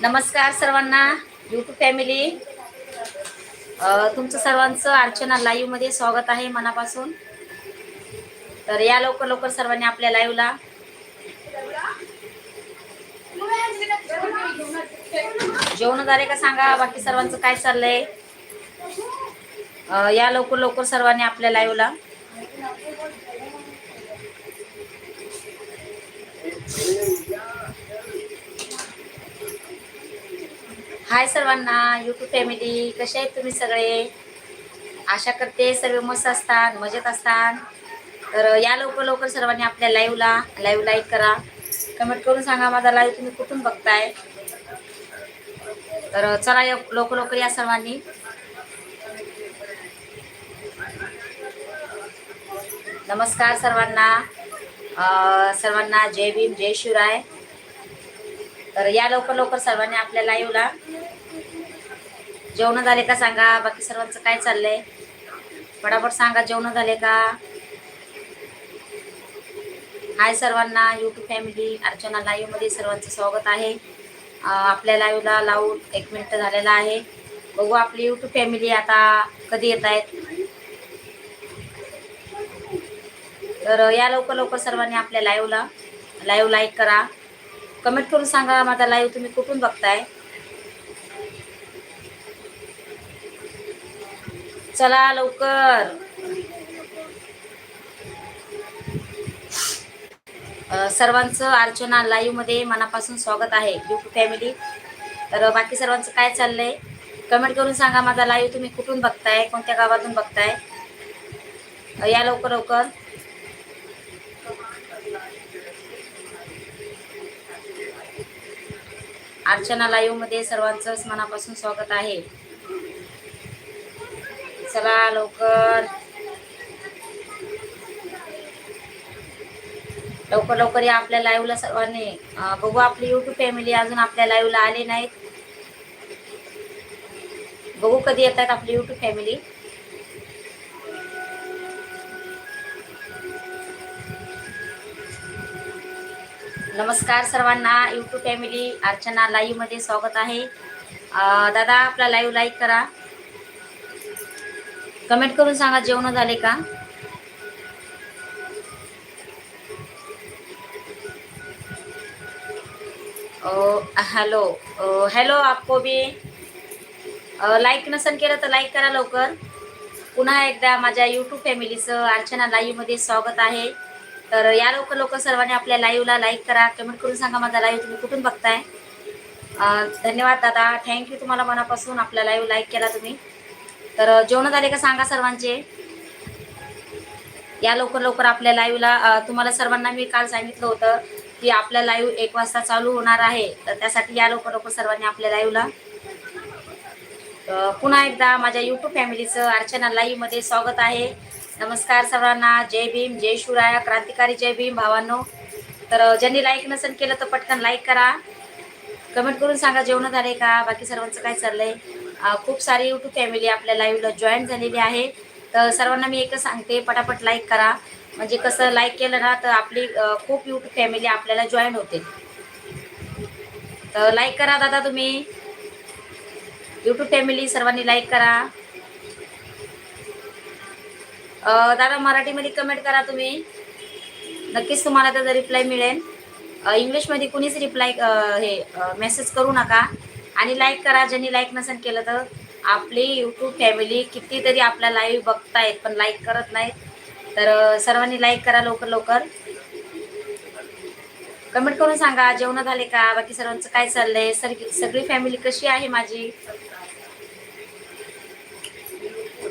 नमस्कार सर्वांना YouTube family तुमचं सर्वांचं अर्चना लाईव्हमध्ये स्वागत आहे मनापासून. तर या लवकर लवकर सर्वांनी आपल्या लाईव्हला जेवण झाले का सांगा? बाकी सर्वांचं काय चाललंय? या लवकर लवकर सर्वांनी आपल्या लाईव्हला हाय सर्वांना यूट्यूब फॅमिली कसे आहेत तुम्ही सगळे? आशा करते सर्व मस्त असतात मजेत असतात. तर या लवकर लवकर सर्वांनी आपल्या लाईव्हला लाईव्ह लाईक करा. कमेंट करून सांगा माझा लाईव्ह तुम्ही कुठून बघताय. तर चला या लवकर लवकर या सर्वांनी. नमस्कार सर्वांना. सर्वांना जय भीम जय शिवराय. तर या लवकर लवकर सर्वांनी आपल्या लाईव्हला जेवण झाले का सांगा? बाकी सर्वांचं काय चाललंय? फटाफट सांगा जेवण झाले का? हाय सर्वांना यूट्यूब फॅमिली अर्चना लाईव्हमध्ये सर्वांचं स्वागत आहे. आपल्या लाईव्हला लावून एक मिनिट झालेला आहे. बघू आपली यूट्यूब फॅमिली आता कधी येत आहेत. तर या लवकर लवकर सर्वांनी आपल्या लाईव्हला लाईव्ह लाईक करा. कमेंट करून सांगा माझा लाईव्ह तुम्ही कुठून बघताय. चला लवकर. सर्वांचं अर्चना लाईव्हमध्ये मनापासून स्वागत आहे यूट्यूब फॅमिली तर बाकी सर्वांचं काय चाललंय? कमेंट करून सांगा माझा लाईव्ह तुम्ही कुठून बघताय कोणत्या गावातून बघताय. या लवकर लवकर. अर्चना लाईव्हमध्ये सर्वांचंच मनापासून स्वागत आहे. चला लवकर. लवकर लवकर या आपल्या लाईव्हला सर्वांनी. बघू आपली युट्यूब फॅमिली अजून आपल्या लाईव्हला आले नाहीत. बघू कधी येतात आपली युट्यूब फॅमिली नमस्कार सर्वांना. यूट्यूब फॅमिली अर्चना लाईव्हमध्ये स्वागत आहे. दादा आपला लाईव्ह लाईक करा. कमेंट करून सांगा जेवण झाले का? हॅलो हॅलो आपको बी लाईक नसन केलं तर लाईक करा लवकर. पुन्हा एकदा माझ्या यूट्यूब फॅमिलीचं अर्चना लाईव्हमध्ये स्वागत आहे. तर या लवकर लवकर सर्वांनी आपल्या लाईव्हला लाईक करा. कमेंट करून सांगा माझा लाईव्ह तुम्ही कुठून बघताय. धन्यवाद दादा. थँक्यू तुम्हाला मनापासून आपला लाईव्ह लाईक केला तुम्ही. तर जेवण झाले का सांगा सर्वांचे. या लवकर लवकर आपल्या लाईव्हला तुम्हाला सर्वांना मी काल सांगितलं होतं की आपल्या लाईव्ह एक वाजता चालू होणार आहे. तर त्यासाठी या लवकर लवकर सर्वांनी आपल्या लाईव्हला पुन्हा एकदा माझ्या यूट्यूब फॅमिलीचं अर्चना लाईव्हमध्ये स्वागत आहे. नमस्कार सर्वांना. जय भीम जय शिवराया क्रांतिकारी जय भीम भावांनो. तर ज्यांनी लाईक नसेल केलं तर पटकन लाईक करा. कमेंट करून सांगा जेवण झाले का? बाकी सर्वांचं काय चाललंय? खूप सारी यूट्यूब फॅमिली आपल्या लाईव्हला जॉईन झालेली आहे. तर सर्वांना मी एकच सांगते पटापट लाईक करा. म्हणजे कसं लाईक केलं ना तर आपली खूप यूट्यूब फॅमिली आपल्याला जॉईन होते तर लाईक करा दादा तुम्ही. यूट्यूब फॅमिली सर्वांनी लाईक करा. दादा मराठीमध्ये कमेंट करा तुम्ही. नक्कीच तुम्हाला त्याचा रिप्लाय मिळेल. इंग्लिशमध्ये कुणीच रिप्लाय हे मेसेज करू नका. आणि लाईक करा ज्यांनी लाईक नसेल केलं तर. आपली यूट्यूब फॅमिली कितीतरी आपल्या लाईव्ह बघतायत पण लाईक करत नाहीत. तर सर्वांनी लाईक करा लवकर लवकर. कमेंट करून सांगा जेवण झाले का? बाकी सर्वांचं काय चाललंय? सर सगळी फॅमिली कशी आहे माझी?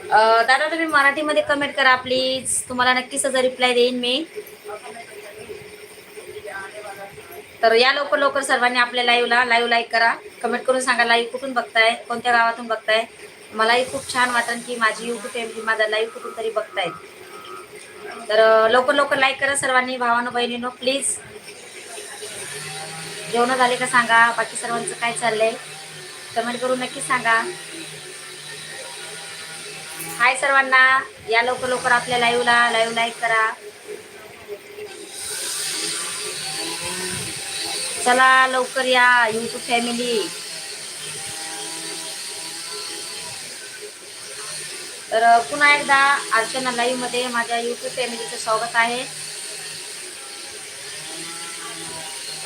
दादा तुम्ही मराठीमध्ये कमेंट करा प्लीज तुम्हाला नक्कीच त्याचा रिप्लाय देईन मी. तर या लवकर लवकर सर्वांनी आपल्या लाईव्हला लाईव्ह लाईक करा. कमेंट करून सांगा लाईव्ह कुठून बघताय? कोणत्या गावातून बघताय? मलाही खूप छान वाटेल की माझी युट्यूब फॅमिली माझा लाईव्ह कुठून तरी बघताय तर लवकर लवकर लाईक करा सर्वांनी भावानो बहिणीनो प्लीज जेवण झाले का सांगा? बाकी सर्वांचं काय चाललंय? कमेंट करून नक्की सांगा. हाय सर्वांना. या लवकर लवकर आपल्या लाईव्हला लाईव्ह लाईक करा. चला लवकर या यूट्यूब फॅमिली तर पुन्हा एकदा अर्चना लाईव्हमध्ये माझ्या यूट्यूब फॅमिलीचं स्वागत आहे.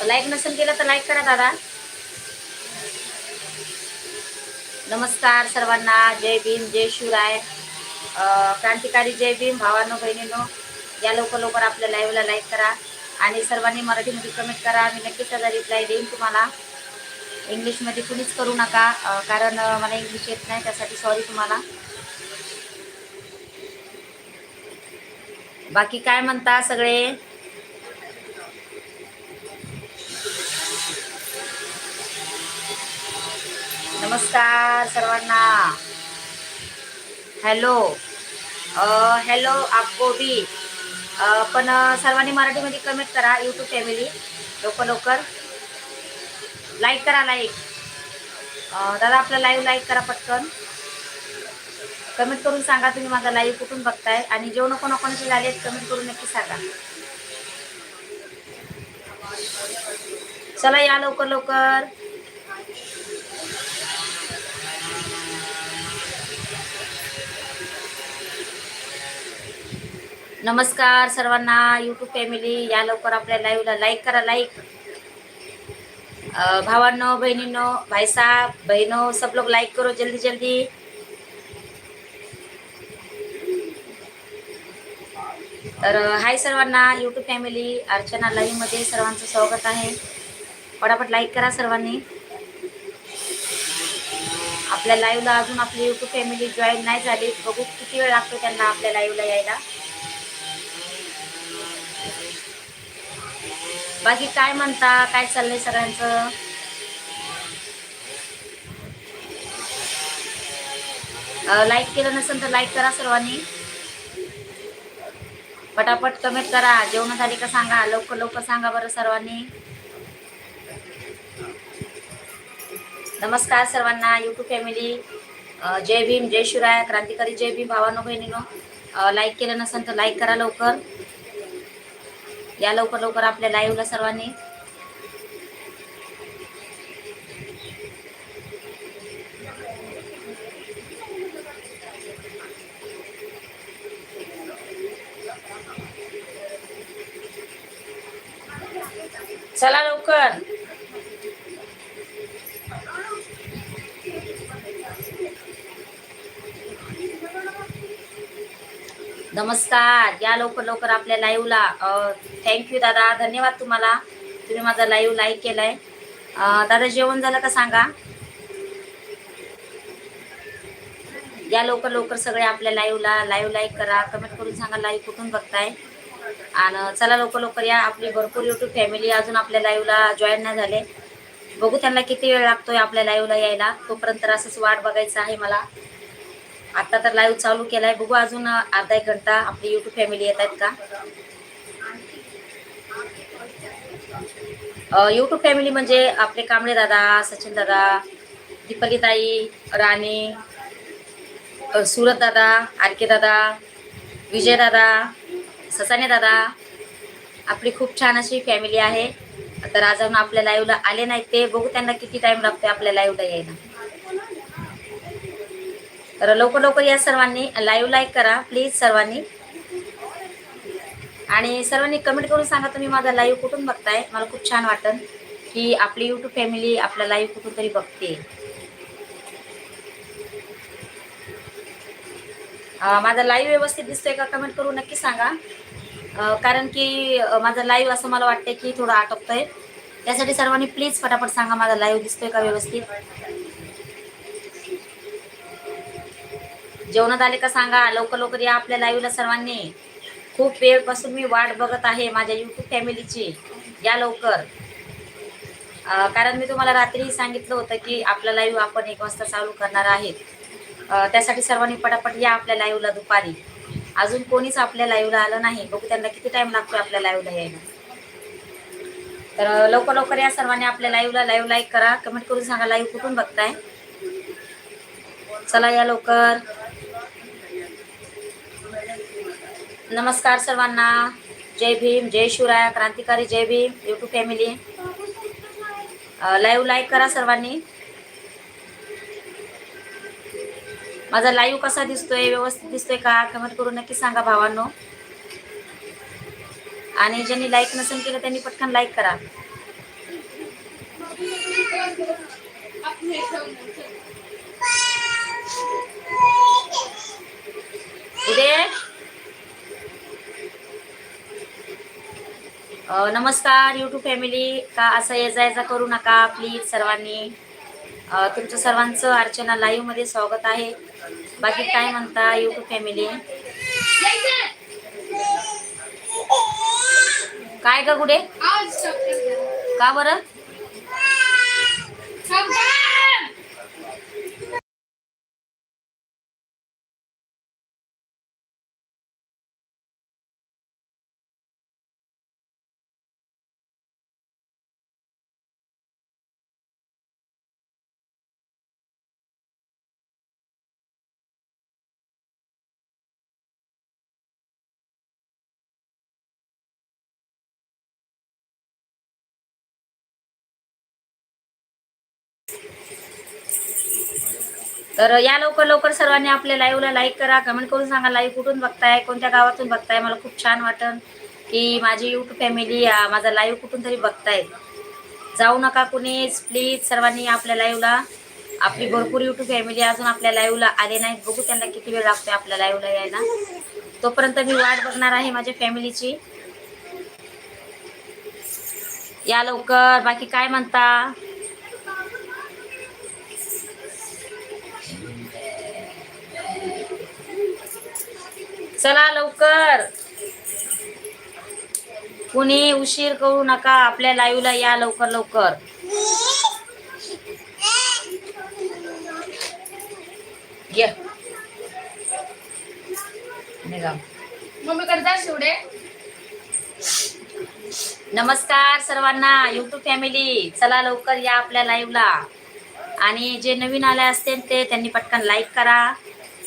लाईक नसेल केलं तर लाईक करा दादा. नमस्कार सर्वांना. जय भीम जय शिवराय. क्रांतिकारी जय भीम भावांनो बहिणीनो या लवकर लवकर आपल्या लाईव्हला लाईक करा आणि सर्वांनी मराठीमध्ये कमेंट करा. मी नक्कीच त्याचा रिप्लाय देईन तुम्हाला. इंग्लिशमध्ये कुणीच करू नका कारण मला इंग्लिश येत नाही त्यासाठी सॉरी तुम्हाला. बाकी काय म्हणता सगळे? नमस्कार सर्वांना. हॅलो. हॅलो आपको भी. पण सर्वांनी मराठीमध्ये कमेंट करा यूट्यूब फॅमिली लवकर लवकर. लाईक करा लाईक दादा आपला लाईव्ह लाईक करा पटकन. कमेंट करून सांगा तुम्ही माझा लाईव्ह कुठून बघताय. आणि जेवण कोणा कोणाचे झाले आहेत कमेंट करून नक्की सांगा. चला या लवकर लवकर. नमस्कार सर्वांना यूट्यूब फॅमिली या लवकर आपल्या लाईव्हला लाईक करा लाईक भावांनो बहिणींनो भाई साहब सब लोग लाईक करो जल्दी जल्दी. तर हाय सर्वांना यूट्यूब फॅमिली अर्चना लाईव्हमध्ये सर्वांचं स्वागत आहे. पटापट लाईक करा सर्वांनी. आपल्या लाईव्हला अजून आपली यूट्यूब फॅमिली जॉईन नाही झाली. बघू किती वेळ लागतो त्यांना आपल्या लाईव्हला यायला. बाकी काय म्हणता? काय चाललंय सगळ्यांचं? लाईक केलं नसेल तर लाईक करा सर्वांनी. पटापट कमेंट करा. जेवण झाली का सांगा. लवकर लवकर सांगा बरं सर्वांनी. नमस्कार सर्वांना यूट्यूब फॅमिली जय भीम जय शिवराय क्रांतिकारी जय भीम भावानो बहिणीनो. लाईक केलं नसेल तर लाईक करा लवकर. या लवकर लवकर आपल्या लाईव्हला सर्वांनी. चला लवकर. नमस्कार. या लवकर लवकर आपल्या लाईव्हला थँक्यू दादा. धन्यवाद तुम्हाला. तुम्ही माझा लाईव्ह लाईक केलाय. आहे दादा जेवण झालं का सांगा? या लवकर लवकर सगळे आपल्या लाईव्हला लाईव्ह लाईक करा. कमेंट करून सांगा लाईव्ह कुठून बघताय. आणि चला लवकर लवकर या. आपली भरपूर यूट्यूब फॅमिली अजून आपल्या लाईव्हला जॉईन नाही झाले. बघू त्यांना किती वेळ लागतोय आपल्या लाईव्हला यायला. तोपर्यंत असंच वाट बघायचं आहे मला. आत्ता तर लाईव्ह चालू केलाय. बघू अजून अर्धा एक घंटा आपली युट्यूब फॅमिली येत आहेत का? यूट्यूब फॅमिली म्हणजे आपले कांबळे दादा सचिन दादा दीपलीताई राणी अ, सुरत दादा आर के दादा विजय दादा ससाने दादा आपली खूप छान अशी फॅमिली आहे. तर आज अजून आपल्या लाईव्हला आले नाहीत ते बघू त्यांना किती टाइम लागतो आपल्या लाईव्हला यायला. तर लवकर लवकर या सर्वांनी लाईव्ह लाईक करा प्लीज सर्वांनी. आणि सर्वांनी कमेंट करून सांगा तुम्ही माझा लाईव्ह कुठून बघताय? मला खूप छान वाटन की आपली यूट्यूब फॅमिली आपला लाईव्ह कुठून तरी बघते माझा लाईव्ह व्यवस्थित दिसतोय का कमेंट करून नक्की सांगा. कारण की माझा लाईव्ह असं मला वाटतंय की थोडं आटोपतंय. त्यासाठी सर्वांनी प्लीज फटाफट सांगा माझा लाईव्ह दिसतोय का व्यवस्थित. जेवणात आले का सांगा. लवकर लवकर या आपल्या लाईव्हला सर्वांनी. खूप वेळपासून मी वाट बघत आहे माझ्या यूट्यूब फॅमिलीची या लवकर. कारण मी तुम्हाला रात्री सांगितलं होतं की आपला लाईव्ह आपण एक वाजता चालू करणार आहेत. त्यासाठी सर्वांनी पटापट या आपल्या लाईव्हला दुपारी. अजून कोणीच आपल्या लाईव्हला आलं नाही. बघू त्यांना किती टाइम लागतो आपल्या लाईव्हला यायला. तर लवकर लवकर या सर्वांनी आपल्या लाईव्हला लाईव्ह लाईक करा. कमेंट करून सांगा लाईव्ह कुठून बघताय. चला या लवकर. नमस्कार सर्वांना. जय भीम जय शिवराय क्रांतिकारी जय Bhim YouTube family live like करा सर्वांनी. माझा लाईव्ह कसा दिसतोय व्यवस्थित दिसतोय का? कमेंट करून नक्की सांगा भावांनो. आणि ज्यांनी लाईक नसेल केलं त्यांनी पटकन लाईक करा. इथे नमस्कार यूट्यूब फॅमिली का असं ये जा ये जा करू नका प्लीज सर्वांनी. तुमचं सर्वांचं अर्चना लाईव्हमध्ये स्वागत आहे. बाकी काय म्हणता यूट्यूब फॅमिली काय ग गुडे? का बरं? तर या लवकर लवकर सर्वांनी आपल्या लाईव्हला लाईक करा. कमेंट करून सांगा लाईव्ह कुठून बघताय कोणत्या गावातून बघताय? मला खूप छान वाटन की माझी यूट्यूब फॅमिली माझा लाईव्ह कुठून तरी बघताय. जाऊ नका कुणीच. प्लीज सर्वांनी आपल्या लाईव्हला आपली भरपूर यूट्यूब फॅमिली अजून आपल्या लाईव्हला आले नाहीत. बघू त्यांना किती वेळ लागतोय आपल्या लाईव्हला यायला. तोपर्यंत मी वाट बघणार आहे माझ्या फॅमिलीची या लवकर. बाकी काय म्हणता? चला लवकर. कुणी उशीर करू नका आपल्या लाईव्हला या लवकर लवकर. नमस्कार सर्वांना युट्यूब फॅमिली चला लवकर या आपल्या लाईव्हला आणि जे नवीन आले असतील ते त्यांनी पटकन लाईक करा.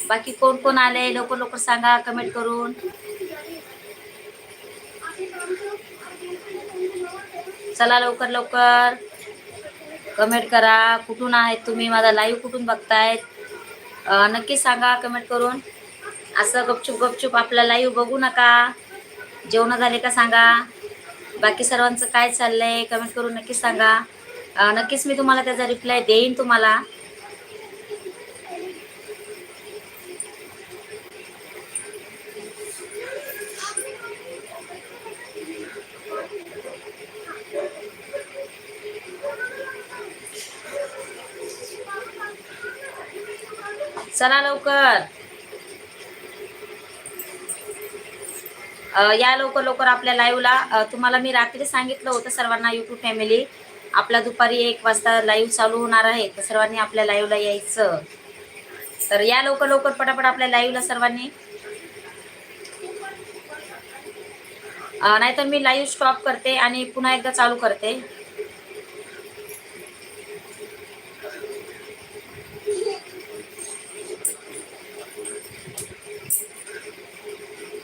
बाकी कोण कोण आले लवकर लवकर सांगा कमेंट करून. चला लवकर लवकर. कमेंट करा. कुठून आहेत तुम्ही? माझा लाईव्ह कुठून बघतायत? नक्की सांगा कमेंट करून. असं गपचूप गपचूप आपला लाईव्ह बघू नका. जेवण झाले का सांगा. बाकी सर्वांचं काय चाललंय? कमेंट करून नक्कीच सांगा. नक्कीच मी तुम्हाला त्याचा रिप्लाय देईन तुम्हाला. चला लवकर. या लवकर लवकर आपल्या लाईव्हला तुम्हाला मी रात्री सांगितलं होतं सर्वांना युट्यूब फॅमिली आपला दुपारी एक वाजता लाईव्ह चालू होणार आहे तर सर्वांनी आपल्या लाईव्हला यायचं. तर या लवकर लवकर पटापट आपल्या लाईव्हला सर्वांनी. नाहीतर मी लाईव्ह स्टॉप करते आणि पुन्हा एकदा चालू करते.